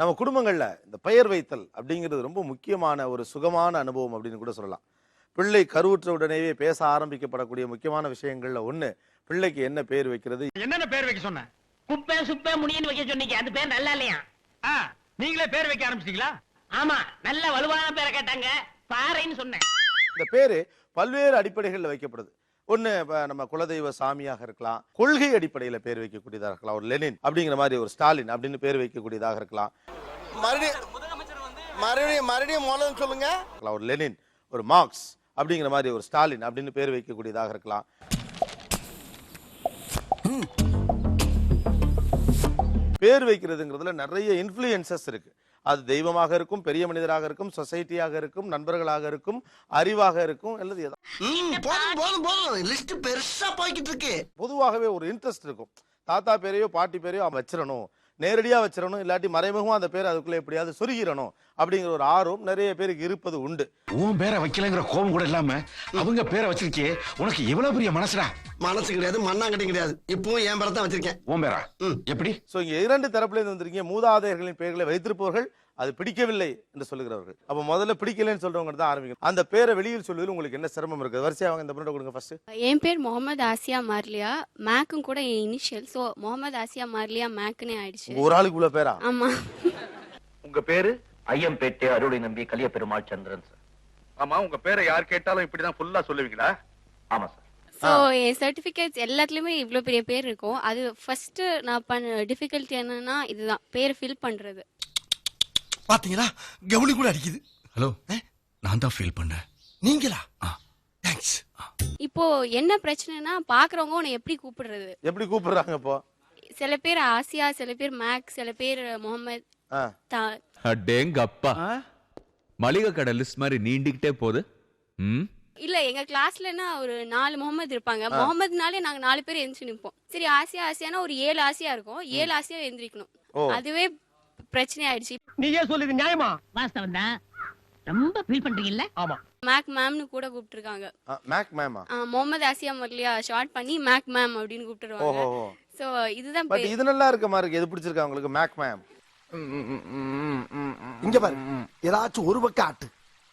நம்ம குடும்பங்கள்ல இந்த பெயர் வைத்தல் அப்படிங்கிறது ரொம்ப முக்கியமான ஒரு சுகமான அனுபவம் அப்படின்னு கூட சொல்லலாம். பிள்ளை கருவுற்ற உடனேயே பேச ஆரம்பிக்கப்படக்கூடிய முக்கியமான விஷயங்கள்ல ஒண்ணு பிள்ளைக்கு என்ன பேர் வைக்கிறது? என்னென்ன பேர் வைக்க சொன்ன? குப்பை சுப்பை முடின்னு வைக்க சொன்னீங்க. அது பேர் நல்லா இல்லையா? ஆ, நீங்களே பேர் வைக்க ஆரம்பிச்சிட்டீங்களா? ஆமா நல்ல வலுவான பேரை கேட்டாங்க. பாறைன்னு சொன்னேன். இந்த பேரு பல்வேறு அடிப்படைகளில் வைக்கப்படுது. இப்ப நம்ம குலதெய்வ சாமியாக இருக்கலாம் கொள்கை அடிப்படையில பேர் வைக்கக்கூடியதாக இருக்கலாம் ஒரு லெனின் அப்படிங்கிற மாதிரி ஒரு ஸ்டாலின் அப்படின்னு பேர் வைக்கக்கூடியதாக இருக்கலாம். மறுபடியும் மறுபடியும் மூலம் சொல்லுங்க. ஒரு லெனின் ஒரு மார்க்ஸ் அப்படிங்கிற மாதிரி ஒரு ஸ்டாலின் அப்படின்னு பேர் வைக்கக்கூடியதாக இருக்கலாம். பேர் வைக்கிறதுங்கிறதுல நிறைய இன்ஃப்ளூயன்சஸ் இருக்கு. அது தெய்வமாக இருக்கும் பெரிய மனிதராக இருக்கும் சொசைட்டியாக இருக்கும் நண்பர்களாக இருக்கும் அறிவாக இருக்கும் அல்லது பொதுவாகவே ஒரு இன்ட்ரெஸ்ட் இருக்கும். தாத்தா பேரையோ பாட்டி பேரையோ அவன் வச்சிடணும் நேரடியா வச்சிடணும் இல்லாட்டி மறைமுகமா அந்த பேர் அதுக்குள்ள எப்படியாவது சொருகிடணும் அப்படிங்கிற ஒரு ஆர்வம் நிறைய பேருக்கு இருப்பது உண்டு. உன் பேரை வைக்கலங்கிற கோபம் கூட இல்லாம அவங்க பேரை வச்சிருக்கே உனக்கு எவ்வளவு பெரிய மனசுடா? மனசு கிடையாது மண்ணாங்கட்டி கிடையாது. இப்பவும் என் படத்தான் வச்சிருக்கேன். உன் பேரா? ம். எப்படி? சோ இங்க இரண்டு தரப்புல இருந்து வந்திருக்கீங்க. மூதாதையர்களின் பெயர்களை வைத்திருப்பவர்கள் அது பிடிக்கவில்லை என்று சொல்லுகிறவர்கள். அப்ப முதல்ல பிடிக்கலைன்னு சொல்றவங்க தான் ஆரம்பிக்கணும். அந்த பேரை வெளியில் சொல்வதில் உங்களுக்கு என்ன சிரமம் இருக்கு வரிசையா அவங்க இந்த பிரிண்ட் கொடுங்க ஃபர்ஸ்ட் என் பேர் முகமது ஆசியா மார்லியா. மேக்கும் கூட என் இனிஷியல் ஸோ முகமது ஆசியா மார்லியா மேக்குனே ஆயிடுச்சு. ஒரு ஆளுக்கு இவ்வளவு பேரா? ஆமா. உங்க பேரு? ஐயம்பேட்டை அருளை நம்பி கலிய பெருமாள் சந்திரன் சார் ஆமா உங்க பேரை யார் கேட்டாலும் இப்படிதான் ஃபுல்லா சொல்லுவீங்களா? ஆமா சார் ஸோ என் சர்டிஃபிகேட்ஸ் எல்லாத்துலேயுமே இவ்வளோ பெரிய பேர் இருக்கும். அது ஃபர்ஸ்ட் நான் பண்ண டிஃபிகல்ட்டி என்னன்னா இதுதான். பேர் ஃபில் பண்றது. பாத்தீங்களா? கவுனி கூட அடிக்குது. ஹலோ நான் தான் ஃபீல் பண்ணேன். நீங்களா? தேங்க்ஸ் இப்போ என்ன பிரச்சனைனா பாக்குறவங்க உன்னை எப்படி கூப்பிடுறது? எப்படி கூப்பிடுறாங்க இப்போ? சில பேர் ஆசியா சில பேர் மேக் சில பேர் முகமது. ஆ. தா- அடேங்கப்பா. மளிகை கடை லிஸ்ட் மாதிரி நீண்டிக்கிட்டே போகுது. ம்? இல்ல எங்க கிளாஸ்லன்னா ஒரு நாலு முகமது இருப்பாங்க. முகமதுனாலே நாங்க நாலு பேர் எந்திரிச்சு நிப்போம். சரி ஆசியா ஆசியானா ஒரு ஏழு ஆசியா இருக்கும். ஏழு ஆசியா எந்திரிக்கணும். அதுவே பிரச்சனை ஆயிடுச்சு நீயே சொல்லுது நியாயமா? வாஸ்தவம் தான் ரொம்ப ஃபீல் பண்றீங்கல்ல? ஆமா. மேக் மேம்னு கூட கூப்பிட்டுருக்காங்க. மேக் மேமா முகமது ஆசியா மர்லியா ஷார்ட் பண்ணி மேக் மேம் அப்படின்னு கூப்பிட்டுருவாங்க. சோ இதுதான் பட். இது நல்லா இருக்க மாதிரி இருக்கு. எது பிடிச்சிருக்கா உங்களுக்கு? மேக் மேம் இங்க பாரு. ஏதாச்சும் ஒரு பக்கம் ஆட்டு.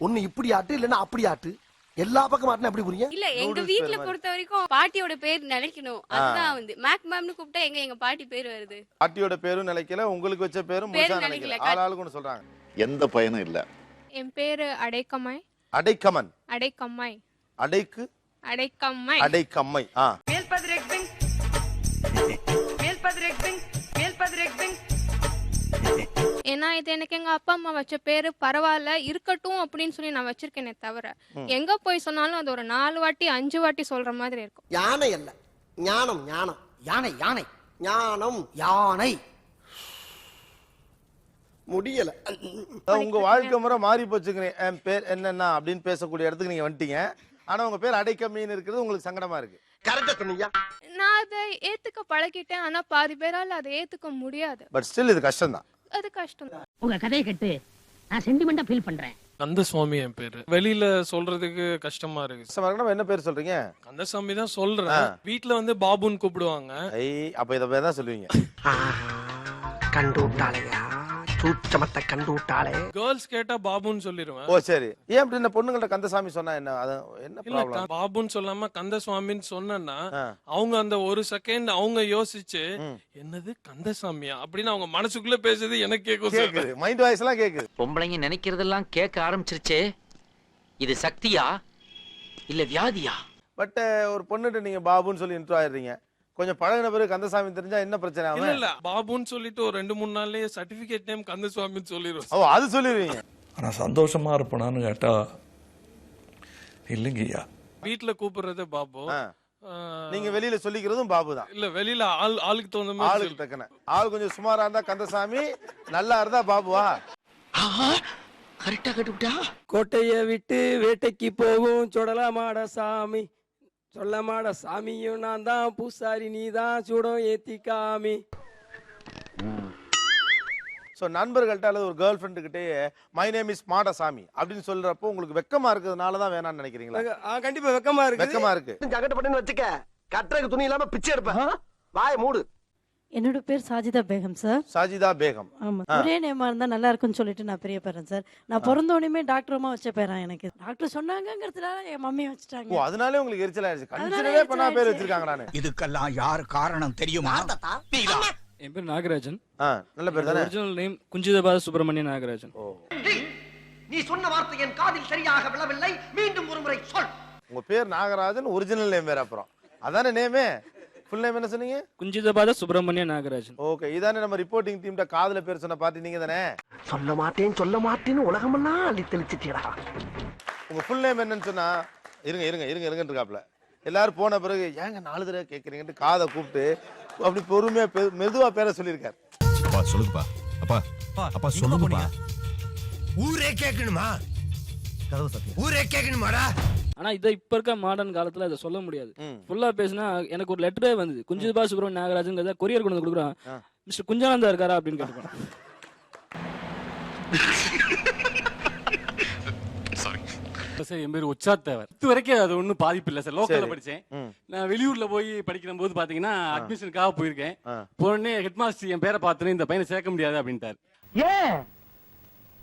ஒண்ணு இப்படி ஆட்டு இல்லன்னா அப்படி ஆட்டு. எல்லா பக்கம் ஆட்டுனா எப்படி புரியும்? இல்ல எங்க வீட்ல. பொறுத்த வரைக்கும் பாட்டியோட பேர் நினைக்கணும். அதுதான் வந்து. மேக் மேம்னு கூப்பிட்டா எங்க எங்க பாட்டி பேர் வருது? பாட்டியோட பேரும் நிலைக்கல உங்களுக்கு வச்ச பேரும் முழுசா. நிலைக்கல ஆள் ஆளுக்கு சொல்றாங்க. எந்த பயனும் இல்ல. என் பேரு அடைக்கம்மாய். அடைக்கமன். அடைக்கம்மாய். அடைக்கு? அடைக்கம்மாய். அடைக்கம்மை ஆ. ஏன்னா இது எனக்கு எங்க அப்பா அம்மா வச்ச பேரு பரவாயில்ல இருக்கட்டும் அப்படின்னு சொல்லி நான் வச்சிருக்கேனே தவிர எங்க போய் சொன்னாலும் அது ஒரு நாலு வாட்டி அஞ்சு வாட்டி சொல்ற மாதிரி இருக்கும். யானை அல்ல. ஞானம் ஞானம். யானை யானை. ஞானம் யானை. முடியல. உங்க வாழ்க்கை முறை மாறி போச்சுக்கிறேன் என் பேர் என்னன்னா அப்படின்னு பேசக்கூடிய இடத்துக்கு நீங்க வந்துட்டீங்க. ஆனா உங்க பேர் அடைக்கம்மின்னு இருக்கிறது உங்களுக்கு சங்கடமா இருக்கு. நான் அதை ஏத்துக்க பழகிட்டேன். ஆனா பாதி பேரால அதை ஏத்துக்க முடியாது. பட் ஸ்டில் இது கஷ்டம் தான் அது கஷ்டம். உங்க கதையை கேட்டு நான் சென்டிமெண்டா ஃபீல் பண்றேன். கந்தசுவாமி என் பேரு. வெளியில சொல்றதுக்கு கஷ்டமா இருக்கு. இருக்குன்னா என்ன பேர் சொல்றீங்க? கந்தசாமி தான் சொல்றேன். வீட்ல வந்து பாபுன்னு கூப்பிடுவாங்க. ஐ அப்ப இத தான் சொல்லுவீங்க. கண்டு விட்டாளையா சூச்சமத்தை கண்டு விட்டாளே கேர்ள்ஸ் கேட்டா பாபுன்னு சொல்லிடுவேன் ஓ சரி. ஏன் அப்படி இந்த பொண்ணுங்கள்ட்ட கந்தசாமி சொன்னா என்ன? அது என்ன இல்ல ப்ராப்ளம் க- பாபுன்னு சொல்லாம கந்தசுவாமின்னு சொன்னா ஆ. அவங்க அந்த ஒரு செகண்ட் அவங்க யோசிச்சு என்னது கந்தசாமியா? அப்படின்னு அவங்க மனசுக்குள்ள பேசுறது எனக்கு கேட்கும் சார். கேக்குது. மைண்ட் வாய்ஸ் எல்லாம் கேக்குது. பொம்பளைங்க நினைக்கிறதெல்லாம் கேட்க ஆரம்பிச்சிருச்சே. இது சக்தியா? இல்ல வியாதியா? பட் ஒரு பொண்ணுகிட்ட நீங்க பாபுன்னு சொல்லி இன்ட்ரோ ஆயிடுறீங்க. கொஞ்சம் பழகின பிறகு கந்தசாமி தெரிஞ்சா என்ன பிரச்சனை இல்ல ஆகும் இல்ல. பாபுன்னு சொல்லிட்டு ஒரு ரெண்டு மூணு நாள்லயே சர்டிபிகேட் நேம் கந்தசுவாமின்னு சொல்லிடுவோம் ஓ அது சொல்லிடுவீங்க ஆனா சந்தோஷமா இருப்பனான்னு கேட்டா இல்லைங்கய்யா வீட்ல கூப்பிடுறது பாபு. நீங்க வெளியில சொல்லிக்கிறதும் பாபு தான். இல்ல வெளியில ஆள் ஆளுக்கு தகுந்த மாதிரி ஆளுக்கு. தக்கன. ஆள் கொஞ்சம் சுமாரா இருந்தா கந்தசாமி நல்லா இருந்தா பாபுவா? கரெக்டா கட்டுவிட்டா கோட்டைய விட்டு வேட்டைக்கு போகும் சொடலமாட சாமி. சொல்லமாட சாமியும் நான் தான் பூசாரி நீ தான் சுடம் ஏத்திக்காமி சோ நண்பர்கள்ட்ட அல்லது ஒரு கேர்ள் ஃப்ரெண்டு கிட்டே மை நேம் இஸ் மாடசாமி அப்படின்னு சொல்றப்போ உங்களுக்கு வெக்கமா இருக்கிறதுனால தான் வேணாம்னு நினைக்கிறீங்களா? கண்டிப்பா வெக்கமா வெக்கமா இருக்கு. ஜகட்டு பண்ணு வச்சுக்க கட்டுறதுக்கு துணி இல்லாம பிச்சை எடுப்பேன். வாய மூடு. என்னோட பேர் சாஜிதா பேகம் சார் சாஜிதா பேகம். ஆமா. ஒரே நேமா இருந்தா நல்லா இருக்கும்னு சொல்லிட்டு நான் பெரிய பேரன் சார் நான் பிறந்த உடனே டாக்டரமா வச்ச பேரன் எனக்கு. டாக்டர் சொன்னாங்கங்கிறதுனால என் மம்மி ஓ வச்சுட்டாங்க அதனாலே உங்களுக்கு எரிச்சல் அதனால கன்சிடரே பண்ணா பேர் எரிச்சல் வச்சிருக்காங்கடானு இதுக்கெல்லாம் யார் காரணம் தெரியுமா? என் பேர் நாகராஜன். ஆ நல்ல பேர் தானே? Original name Kunjithapada Subramaniya Nagarajan. ஓ. நீ சொன்ன வார்த்தை என் காதில் சரியாக விழவில்லை. மீண்டும் ஒரு முறை சொல். உங்க பேர் நாகராஜன் ஒரிஜினல் நேம் வேற அப்புறம். அதானே நேமே ஃபுல் நேம் என்ன சொன்னீங்க? குஞ்சிதபாத சுப்பிரமணிய நாகராஜன். ஓகே இதானே நம்ம ரிப்போர்ட்டிங் டீம்ட காதுல பேர் சொன்ன பார்ட்டி நீங்க தானே? சொல்ல மாட்டேன் சொல்ல மாட்டேன்னு உலகமெல்லாம் அள்ளி தெளிச்சிட்டீடா உங்க ஃபுல் நேம் என்னன்னு சொன்னா இருங்க இருங்க இருங்க இருங்கன்னு இருக்காப்ல எல்லாரும் போன பிறகு ஏங்க நாலு தடவை கேட்குறீங்கன்ட்டு காதை கூப்பிட்டு அப்படி பொறுமையா பெ- மெதுவா பேர சொல்லியிருக்காரு. அப்பா சொல்லுங்கப்பா. அப்பா அப்பா சொல்லுங்கப்பா. ஊரே கேட்கணுமா? ஊரே கேட்கணுமாடா? ஆனா இதை இப்ப இருக்க மாடர்ன் காலத்துல இதை சொல்ல முடியாது. ஃபுல்லா பேசினா எனக்கு ஒரு லெட்டரே வந்தது. குஞ்சிதபா சுப்பிரமணிய நாகராஜன் கொரியர் கொண்டு வந்து கொடுக்குறான். மிஸ்டர் குஞ்சானந்தா இருக்காரா அப்படின்னு கேட்டுப்பேன். சார் என் பேர் உச்சாத்தேவர் இது வரைக்கும் அது ஒன்றும் பாதிப்பு இல்லை சார். லோக்கல்ல ம். நான் வெளியூர்ல போய் படிக்கிற போது பாத்தீங்கன்னா அட்மிஷனுக்காக போயிருக்கேன். போனே ஹெட்மாஸ்டர் என் பேரை பார்த்துன்னு இந்த பையனை சேர்க்க முடியாது அப்படின்ட்டார். ஏன்?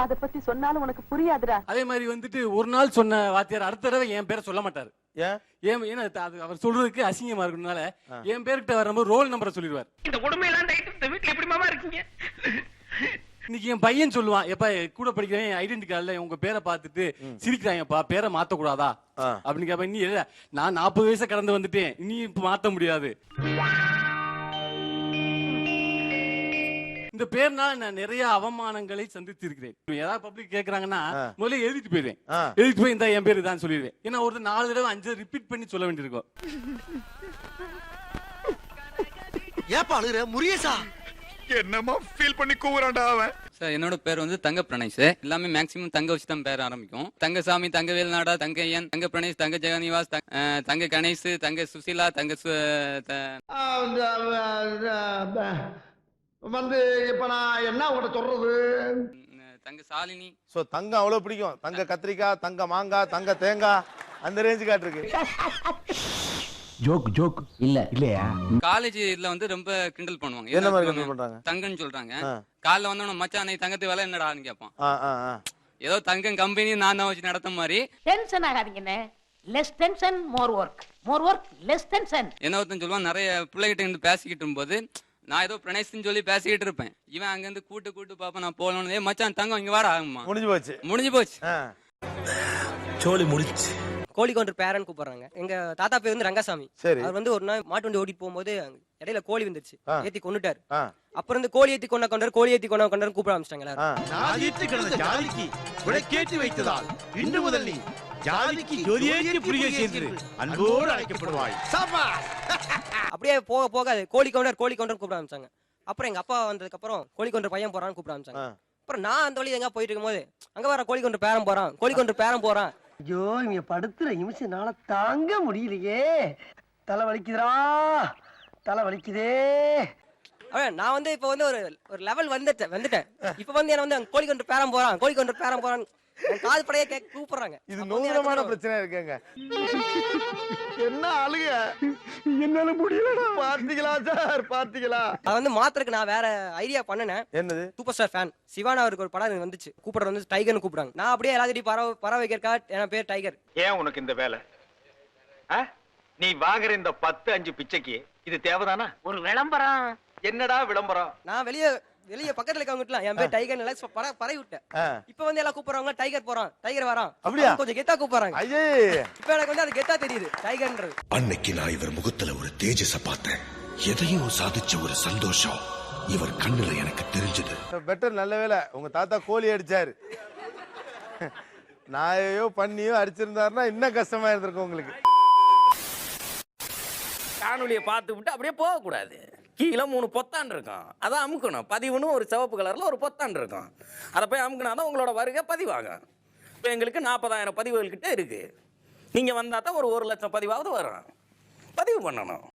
அத பத்தி சொன்னாலும் உனக்கு புரியாதுடா. அதே மாதிரி வந்துட்டு ஒரு நாள் சொன்ன வாத்தியார் அடுத்த தடவை என் பேரை சொல்ல மாட்டார். ஏன்? ஏன் ஏன்னா அது அவர் சொல்றதுக்கு அசிங்கமா இருக்கனால என் பேர்கிட்ட வரும்போது ரோல் நம்பரை சொல்லிடுவார். இந்த கொடுமையெல்லாம் இந்த வீட்டுல எப்படி மாமா இருக்கீங்க? இன்னைக்கு என் பையன் சொல்லுவான் எப்ப கூட படிக்கிறேன் ஐடென்டி கார்டுல உங்க பேரை பார்த்துட்டு சிரிக்கிறாங்கப்பா பேரை மாத்த கூடாதா. அப்படின்னு கேப்ப நீ இல்ல நான் நாற்பது வயசை கடந்து வந்துட்டேன் இனி இப்ப மாத்த முடியாது. இந்த பேர்னால நான் நிறைய அவமானங்களை சந்தித்திருக்கிறேன். ஏதாவது பப்ளிக் கேக்குறாங்கன்னா. முதல்ல எழுதிட்டு போயிடுவேன். எழுதிட்டு போய் இந்த என் பேரு தான் சொல்லிடுவேன். ஏன்னா ஒரு நாலு தடவை அஞ்சு ரிப்பீட் பண்ணி சொல்ல வேண்டியிருக்கும். ஏப்பா அழுகுற? முரியசா என்னமா ஃபீல் பண்ணி கூவுறான்டா அவன். சார் என்னோட பேர் வந்து தங்க பிரணேஷ் எல்லாமே மேக்ஸிமம் தங்க வச்சு தான் பேர் ஆரம்பிக்கும். தங்கசாமி தங்க வேல்நாடா தங்க ஐயன் தங்க பிரணேஷ் தங்க ஜெகநிவாஸ் தங்க- கணேஷ் தங்க சுசிலா தங்க வந்து இப்ப நான் என்ன உங்கள்ட்ட சொல்றது? தங்க சாலினி. சோ தங்கம் அவ்வளவு பிடிக்கும். தங்க கத்திரிக்காய் தங்க மாங்காய் தங்க தேங்காய் அந்த ரேஞ்சு காட்டிருக்கு. ஜோக் ஜோக் இல்ல. இல்லையா? காலேஜ்ல வந்து ரொம்ப கிண்டல் பண்ணுவாங்க. என்ன மாதிரி கம்மி பண்றாங்க? தங்கன்னு சொல்றாங்க. காலைல வந்தவன மச்சான் நீ தங்கத்து விலை என்னடான்னு கேட்பான். ஏதோ தங்கம் கம்பெனி நான் தான் வச்சு நடத்த மாதிரி. Tension ஆகாதீங்கண்ணே less tension more work more work less tension என்ன ஒருத்தன் சொல்லுவான் நிறைய பிள்ளைகிட்ட இருந்து பேசிக்கிட்டு போது நான் ஏதோ பிரணேஷ்னு சொல்லி பேசிக்கிட்டு இருப்பேன். இவன் அங்க இருந்து கூட்டு கூட்டு பாப்பா நான் போகணும் ஏ மச்சான் தங்கம் இங்க வாடா ஆகுமா முடிஞ்சு போச்சு. முடிஞ்சு போச்சு. சோழி முடிச்சு. கோழிக்கொண்டர் பேரன் கூப்பிடுறாங்க. எங்க தாத்தா பேர் வந்து ரங்கசாமி. சரி. அவர் வந்து ஒரு நாள் மாட்டு வண்டி ஓட்டிட்டு போகும்போது இடையில கோழி வந்துருச்சு. ஏத்தி கொண்டுட்டாரு அப்புறம் வந்து கோழி ஏத்தி கொண்ட கொண்டார் கோழி ஏத்தி கொண்ட கொண்டார் கூப்பிட ஆரம்பிச்சிட்டாங்க விளக்கேற்றி வைத்ததால் இன்று முதல் நீ ஜாதிக்கு புரிய செய்து அன்போடு அழைக்கப்படுவாய். அப்படியே போக போக அது கோழி கவுண்டர் கோழி கவுண்டர் கூப்பிட ஆரம்பிச்சாங்க. அப்புறம் எங்க அப்பா வந்ததுக்கு அப்புறம் கோழி கவுண்டர் பையன் போறான்னு கூப்பிட ஆரம்பிச்சாங்க. அப்புறம் நான் அந்த வழி எங்க போயிட்டு இருக்கும்போது அங்க வர கோழி கவுண்டர் பேரன் போறான் கோழி கவுண்டர் பேரன் போறான். ஐயோ இங்க படுத்துற நிமிஷம்னால தாங்க முடியலையே. தலை வலிக்குதுடா தலை வலிக்குதே. அவன் நான் வந்து இப்ப வந்து ஒரு ஒரு லெவல் வந்துட்டேன் வந்துட்டேன். இப்ப வந்து என்ன வந்து கோழி கவுண்டர் பேரன் போறான் கோழி கவுண்டர் பேரன் போறான். காது படையே கேட்க கூப்பிடுறாங்க. இது வந்து பிரச்சனை இருக்குங்க. என்ன அழுக என்னால முடியலடா. பார்த்தீங்களா சார்? பார்த்தீங்களா? அதை வந்து மாத்திரக்கு நான் வேற ஐடியா பண்ணினேன். என்னது? சூப்பர் ஸ்டார் ஃபேன் சிவானா அவருக்கு ஒரு படம் வந்துச்சு. கூப்பிடுறது வந்து டைகர்னு கூப்பிடுறாங்க. நான் அப்படியே எல்லாத்தையும் பறவை பறவை வைக்கிறக்கா என் பேர் டைகர். ஏன் உனக்கு இந்த வேலை? ஆ? நீ வாங்குற இந்த பத்து அஞ்சு பிச்சைக்கு இது தேவைதானா? ஒரு விளம்பரம். என்னடா விளம்பரம்? நான் வெளியே வெளியே பக்கத்துல இருக்கவங்கலாம் என் பேர் டைகர் எல்லாம் பற பறவை விட்டேன். இப்ப வந்து எல்லாம் கூப்பிடுறாங்க டைகர் போறான். டைகர் வரான். அப்படியா? கொஞ்சம் கெத்தா கூப்பிடுறாங்க. ஐயே. இப்ப எனக்கு வந்து அது கெத்தா தெரியுது. டைகர்ன்றது அன்னைக்கு நான் இவர் முகத்துல ஒரு தேஜஸ பார்த்தேன். எதையும் சாதிச்ச ஒரு சந்தோஷம் இவர் கண்ணுல எனக்கு தெரிஞ்சது. பெட்டர் நல்ல வேலை உங்க தாத்தா கோழி அடிச்சாரு. நாயையோ பண்ணியோ அடிச்சிருந்தாருன்னா இன்னும் கஷ்டமா இருந்திருக்கும் உங்களுக்கு. காணொலியை பார்த்து விட்டு அப்படியே போகக்கூடாது. கீழே மூணு பொத்தான் இருக்கும். அதை அமுக்கணும். பதிவுன்னு ஒரு சிவப்பு கலரில் ஒரு பொத்தான் இருக்கும். அதை போய் அமுக்கினா தான் உங்களோட வருகை பதிவாகும். இப்போ எங்களுக்கு நாற்பதாயிரம் பதிவுகள் இருக்குது நீங்கள் வந்தால் தான் ஒரு ஒரு லட்சம் பதிவாவது வரும். பதிவு பண்ணணும்.